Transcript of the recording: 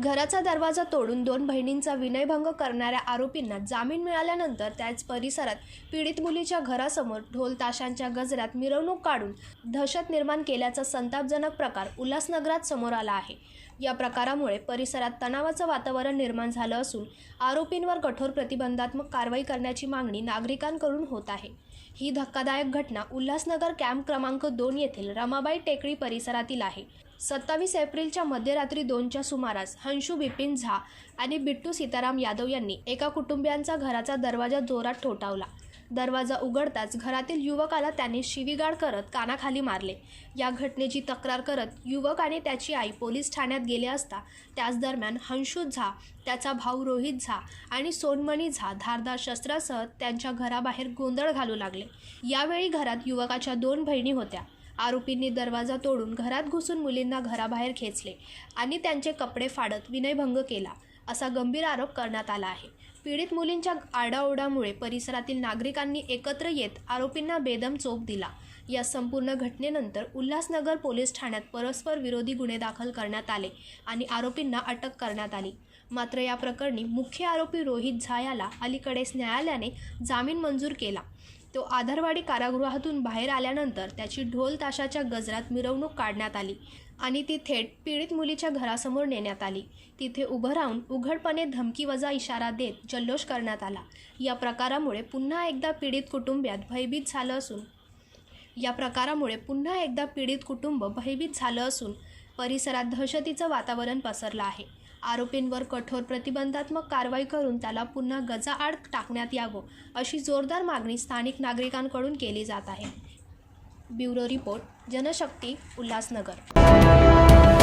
घराचा दरवाजा तोडून दोन बहिणींचा विनयभंग करणाऱ्या आरोपींना जामीन मिळाल्यानंतर त्याच परिसरात पीडित मुलीच्या घरासमोर ढोल ताशांच्या गजरात मिरवणूक काढून दहशत निर्माण केल्याचा संतापजनक प्रकार उल्हासनगरात समोर आला आहे. या प्रकारामुळे परिसरात तणावाचं वातावरण निर्माण झालं असून आरोपींवर कठोर प्रतिबंधात्मक कारवाई करण्याची मागणी नागरिकांकडून होत आहे. ही धक्कादायक घटना उल्हासनगर कॅम्प क्रमांक दोन येथील रमाबाई टेकडी परिसरातील आहे. सत्तावीस एप्रिलच्या मध्यरात्री दोनच्या सुमारास हंशू बिपिन झा आणि बिट्टू सीताराम यादव यांनी एका कुटुंबियांचा घराचा दरवाजा जोरात ठोठावला. दरवाजा उघडताच घरातील युवकाला त्याने शिवीगाळ करत कानाखाली मारले. या घटनेची तक्रार करत युवक आणि त्याची आई पोलीस ठाण्यात गेले असता त्याच दरम्यान हंशू झा त्याचा भाऊ रोहित झा आणि सोनमणी झा धारदार शस्त्रासह त्यांच्या घराबाहेर गोंधळ घालू लागले. यावेळी घरात युवकाच्या दोन बहिणी होत्या. आरोपींनी दरवाजा तोडून घरात घुसून मुलींना घराबाहेर खेचले आणि त्यांचे कपडे फाडत विनयभंग केला असा गंभीर आरोप करण्यात आला आहे. पीडित मुलींच्या आडाओडामुळे परिसरातील नागरिकांनी एकत्र येत आरोपींना बेदम चोप दिला. या संपूर्ण घटनेनंतर उल्हासनगर पोलीस ठाण्यात परस्पर विरोधी गुन्हे दाखल करण्यात आले आणि आरोपींना अटक करण्यात आली. मात्र या प्रकरणी मुख्य आरोपी रोहित झा याला अलीकडेच न्यायालयाने जामीन मंजूर केला. तो आधारवाडी कारागृहातून बाहेर आल्यानंतर त्याची ढोल ताशाच्या गजरात मिरवणूक काढण्यात आली आणि ती थेट पीडित मुलीच्या घरासमोर नेण्यात आली. तिथे उभं राहून उघडपणे धमकीवजा इशारा देत जल्लोष करण्यात आला. या प्रकारामुळे पुन्हा एकदा पीडित कुटुंबात भयभीत झालं असून या प्रकारामुळे पुन्हा एकदा पीडित कुटुंब भयभीत झालं असून परिसरात दहशतीचं वातावरण पसरलं आहे. आरोपींवर कठोर प्रतिबंधात्मक कारवाई करून त्याला पुन्हा गजाआड टाकण्यात यावं अशी जोरदार मागणी स्थानिक नागरिकांकडून केली जात आहे. Bureau report Janshakti Ulhasnagar.